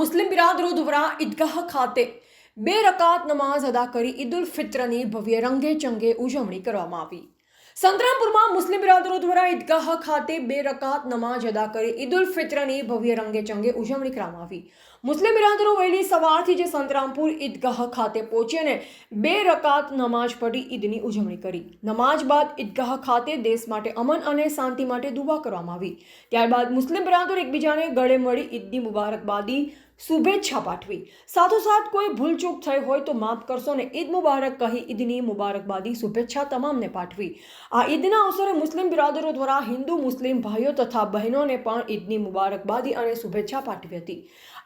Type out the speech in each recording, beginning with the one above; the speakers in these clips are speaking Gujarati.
મુસ્લિમ બિરાદરો દ્વારા ઈદગાહ ખાતે બે રકાત નમાઝ અદા કરી ઈદ ઉલ ફિત્રની ભવ્ય રંગે ચંગે ઉજવણી કરવામાં આવી. સંતરામપુરમાં મુસ્લિમ બિરાદરો દ્વારા ઈદગાહ ખાતે બે રકાત નમાઝ અદા કરી ઈદ ઉલ ફિત્રની ભવ્ય રંગે ચંગે ઉજવણી કરવામાં આવી. મુસ્લિમ બિરાદરો વહેલી સવારથી જે સંતરામપુર ઈદગાહ ખાતે પહોંચી અને બે રકાત નમાઝ પઢી ઈદની ઉજવણી કરી. નમાઝ બાદ ઈદગાહ ખાતે દેશ માટે અમન અને શાંતિ માટે દુઆ કરવામાં આવી. ત્યારબાદ મુસ્લિમ બિરાદરો એકબીજાને ગળે મળી ઈદની મુબારકબાદી શુભેચ્છા પાઠવી. સાથોસાથ કોઈ ભૂલચૂક થઈ હોય તો માફ કરશો ને ઈદ મુબારક કહી ઈદની મુબારકબાદી શુભેચ્છા તમામને પાઠવી. આ ઈદના અવસરે મુસ્લિમ બિરાદરો દ્વારા હિન્દુ, મુસ્લિમ ભાઈઓ તથા બહેનોને પણ ઈદની મુબારકબાદી અને શુભેચ્છા પાઠવી હતી.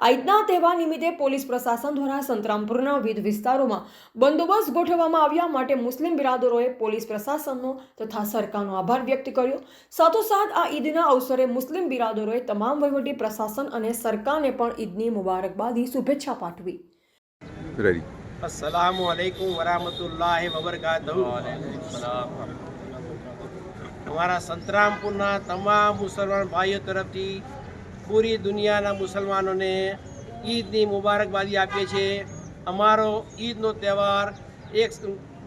આ ઈદના તહેવાર નિમિત્તે પોલીસ પ્રશાસન દ્વારા સંતરામપુરના વિવિધ વિસ્તારોમાં બંદોબસ્ત ગોઠવવામાં આવ્યા માટે મુસ્લિમ બિરાદરોએ પોલીસ પ્રશાસનનો તથા સરકારનો આભાર વ્યક્ત કર્યો. સાથોસાથ આ ઈદના અવસરે મુસ્લિમ બિરાદરોએ તમામ વહીવટી પ્રશાસન અને સરકારને પણ ઈદની મુબારકબાદી શુભેચ્છા પાઠવી. રેડી અસલામુ અલૈકુમ વરાહમતુલ્લાહ વબરકાતુહુ. અમારા સંતરામપુરના તમામ મુસલમાન ભાઈઓ તરફથી પૂરી દુનિયાના મુસલમાનોને ઈદની મુબારકબાદી આપીએ છીએ. અમારો ઈદનો તહેવાર એક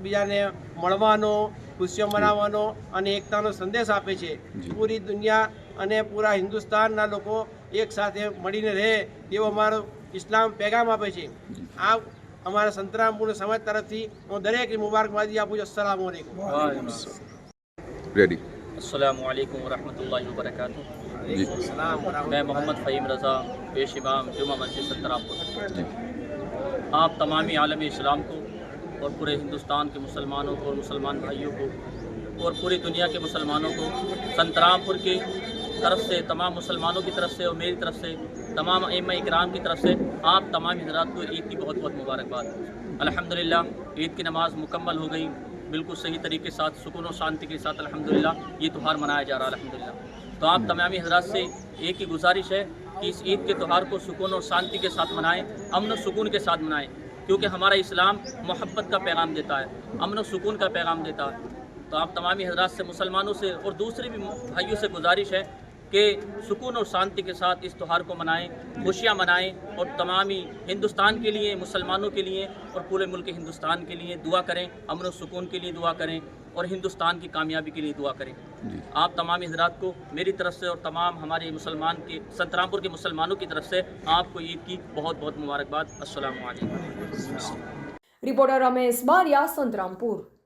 બીજાને મળવાનો ખુશીઓ મનાવવાનો અને એકતાનો સંદેશ આપે છે. પૂરી દુનિયા અને પૂરા હિન્દુસ્તાનના લોકો એક સાથે મળીને રહે તેવો અમારો ઇસ્લામ પેગામ આપે છે. આ અમારા સંતરામપુર સમાજ તરફથી હું દરેકની મુબારકબાદી આપું છું. અસલામ રેડી. السلام علیکم ورحمۃ اللہ وبرکاتہ۔ جی۔ میں محمد فہیم رضا پیش امام جمعہ مسجد ستراپور جی۔ آپ تمامی عالم اسلام کو اور پورے ہندوستان کے مسلمانوں کو اور مسلمان بھائیوں کو اور پوری دنیا کے مسلمانوں کو سنترام پور کی طرف سے تمام مسلمانوں کی طرف سے اور میری طرف سے تمام ایم اکرام کی طرف سے آپ تمام حضرات کو عید کی بہت بہت مبارکباد۔ الحمدللہ عید کی نماز مکمل ہو گئی۔ بالکل صحیح طریقے ساتھ، سکون و شانتی کے ساتھ الحمدللہ یہ تہوار منایا جا رہا ہے، الحمدللہ۔ تو آپ تمامی حضرات سے ایک ہی گزارش ہے کہ اس عید کے تہوار کو سکون اور شانتی کے ساتھ منائیں، امن و سکون کے ساتھ منائیں، کیونکہ ہمارا اسلام محبت کا پیغام دیتا ہے، امن و سکون کا پیغام دیتا ہے۔ تو آپ تمامی حضرات سے، مسلمانوں سے اور دوسرے بھی بھائیوں سے گزارش ہے کہ سکون اور شانتی کے ساتھ اس تہوار کو منائیں خوشیاں منائیں اور تمامی ہندوستان کے لیے مسلمانوں کے لیے اور پورے ملک ہندوستان کے لیے دعا کریں امن و سکون کے لیے دعا کریں اور ہندوستان کی کامیابی کے لیے دعا کریں۔ جی۔ آپ تمام حضرات کو میری طرف سے اور تمام ہمارے مسلمان کے سنترامپور کے مسلمانوں کی طرف سے آپ کو عید کی بہت بہت مبارکباد۔ السلام علیکم۔ رپورٹر رمیش باریا سنترامپور۔